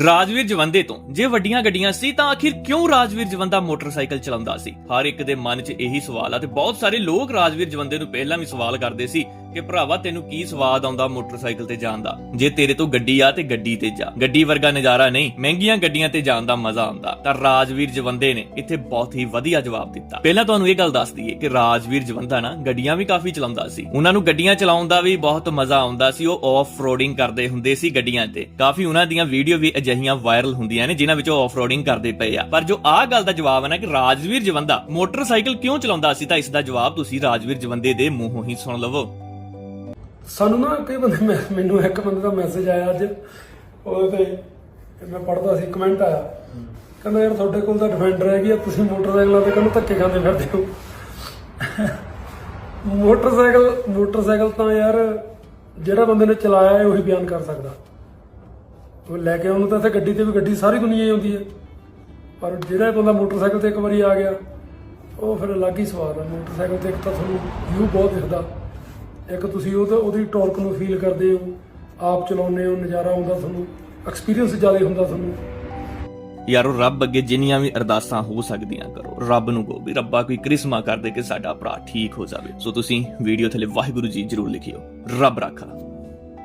ਰਾਜਵੀਰ ਜਵੰਦੇ ਤੋਂ ਜੇ ਵੱਡੀਆਂ ਗੱਡੀਆਂ ਸੀ ਤਾਂ ਆਖਿਰ ਕਿਉਂ ਰਾਜਵੀਰ ਜਵੰਦਾ ਮੋਟਰਸਾਈਕਲ ਚਲਾਉਂਦਾ ਸੀ? ਹਰ ਇੱਕ ਦੇ ਮਨ 'ਚ ਇਹੀ ਸਵਾਲ ਆ ਤੇ ਬਹੁਤ ਸਾਰੇ ਲੋਕ ਰਾਜਵੀਰ ਜਵੰਦੇ ਨੂੰ ਪਹਿਲਾਂ ਵੀ ਸਵਾਲ ਕਰਦੇ ਸੀ ਕਿ ਭਰਾਵਾ ਤੈਨੂੰ ਕੀ ਸਵਾਦ ਆਉਂਦਾ ਮੋਟਰਸਾਈਕਲ ਤੇ ਜਾਣ ਦਾ? ਜੇ ਤੇਰੇ ਤੋਂ ਗੱਡੀ ਆ ਤੇ ਗੱਡੀ ਤੇ ਜਾ। ਗੱਡੀ ਵਰਗਾ ਨਜ਼ਾਰਾ ਨਹੀਂ, ਮਹਿੰਗੀਆਂ ਗੱਡੀਆਂ ਤੇ ਜਾਣ ਦਾ ਮਜ਼ਾ ਆਉਂਦਾ। ਤਾਂ ਰਾਜਵੀਰ ਜਵੰਦੇ ਨੇ ਇੱਥੇ ਬਹੁਤ ਹੀ ਵਧੀਆ ਜਵਾਬ ਦਿੱਤਾ। ਪਹਿਲਾਂ ਤੁਹਾਨੂੰ ਇਹ ਗੱਲ ਦੱਸ ਦਈਏ ਕਿ ਰਾਜਵੀਰ ਜਵੰਦਾ ਨਾ ਗੱਡੀਆਂ ਵੀ ਕਾਫੀ ਚਲਾਉਂਦਾ ਸੀ। ਉਹਨਾਂ ਨੂੰ ਗੱਡੀਆਂ ਚਲਾਉਣ ਦਾ ਵੀ ਬਹੁਤ ਮਜ਼ਾ ਆਉਂਦਾ ਸੀ। ਉਹ ਆਫ ਰੋਡਿੰਗ ਕਰਦੇ ਹੁੰਦੇ ਸੀ ਗੱਡੀਆਂ ਤੇ। ਕਾਫੀ ਉਹਨਾਂ ਦੀਆਂ ਵੀਡੀਓ ਵੀ ਅਜਿਹੀਆਂ ਵਾਇਰਲ ਹੁੰਦੀਆਂ ਨੇ, ਜਿਨ੍ਹਾਂ ਵਿੱਚ ਉਹ ਆਫ ਰੋਡਿੰਗ ਕਰਦੇ ਪਏ ਆ। ਪਰ ਜੋ ਆਹ ਗੱਲ ਦਾ ਜਵਾਬ ਹੈ ਨਾ ਕਿ ਰਾਜਵੀਰ ਜਵੰਦਾ ਮੋਟਰਸਾਈਕਲ ਕਿਉਂ ਚਲਾਉਂਦਾ ਸੀ, ਤਾਂ ਇਸ ਦਾ ਜਵਾਬ ਤੁਸੀਂ ਰਾਜਵੀਰ ਜਵੰਦੇ ਦੇ ਮੂੰਹੋਂ ਹੀ ਸੁਣ ਲਵੋ। ਸਾਨੂੰ ਨਾ ਕਈ ਬੰਦੇ ਮੈਂ- ਮੈਨੂੰ ਇੱਕ ਬੰਦੇ ਦਾ ਮੈਸੇਜ ਆਇਆ ਅੱਜ। ਉਹਦੇ ਤੇ ਮੈਂ ਪੜਦਾ ਸੀ ਕਮੈਂਟ ਆਇਆ। ਕਹਿੰਦਾ, ਯਾਰ, ਤੁਹਾਡੇ ਕੋਲ ਤਾਂ ਡਿਫੈਂਡਰ ਹੈਗੀ ਆ, ਤੁਸੀਂ ਮੋਟਰਸਾਈਕਲਾਂ ਤੇ ਕਹਿੰਦਾ ਧੱਕੇ ਖਾਂਦੇ ਫਿਰਦੇ ਹੋ। ਮੋਟਰਸਾਈਕਲ ਮੋਟਰਸਾਈਕਲ ਤਾਂ ਯਾਰ ਜਿਹੜਾ ਬੰਦੇ ਨੇ ਚਲਾਇਆ ਹੈ, ਉਹੀ ਬਿਆਨ ਕਰ ਸਕਦਾ। ਉਹ ਲੈ ਕੇ ਉਹਨੂੰ ਤਾਂ ਇੱਥੇ ਗੱਡੀ ਤੇ ਵੀ ਗੱਡੀ ਸਾਰੀ ਦੁਨੀਆ ਹੀ ਆਉਂਦੀ ਹੈ। ਪਰ ਜਿਹੜਾ ਬੰਦਾ ਮੋਟਰਸਾਈਕਲ ਤੇ ਇੱਕ ਵਾਰੀ ਆ ਗਿਆ, ਉਹ ਫਿਰ ਅਲੱਗ ਹੀ ਸਵਾਦ ਹੈ ਮੋਟਰਸਾਈਕਲ ਤੇ ਇੱਕ ਤਾਂ ਤੁਹਾਨੂੰ ਵਿਊ ਬਹੁਤ ਦਿਖਦਾ। ਇੱਕ ਤੁਸੀਂ ਉਹਦਾ ਉਹਦੀ ਟਾਰਕ ਨੂੰ ਫੀਲ ਕਰਦੇ ਹੋ, ਆਪ ਚਲਾਉਂਦੇ ਹੋ, ਨਜ਼ਾਰਾ ਆਉਂਦਾ ਤੁਹਾਨੂੰ ਐਕਸਪੀਰੀਅੰਸ ਜ਼ਿਆਦਾ ਹੁੰਦਾ ਤੁਹਾਨੂੰ। ਯਾਰੋ, ਰੱਬ ਅੱਗੇ ਜਿੰਨੀਆਂ ਵੀ ਅਰਦਾਸਾਂ ਹੋ ਸਕਦੀਆਂ ਕਰੋ। ਰੱਬ ਨੂੰ ਕਹੋ ਵੀ, ਰੱਬਾ ਕੋਈ ਕ੍ਰਿਸ਼ਮਾ ਕਰ ਦੇ ਕਿ ਸਾਡਾ ਭਰਾ ਠੀਕ ਹੋ ਜਾਵੇ। ਸੋ ਤੁਸੀਂ ਵੀਡੀਓ ਥੱਲੇ ਵਾਹਿਗੁਰੂ ਜੀ ਜਰੂਰ ਲਿਖਿਓ। ਰੱਬ ਰਾਖਾ।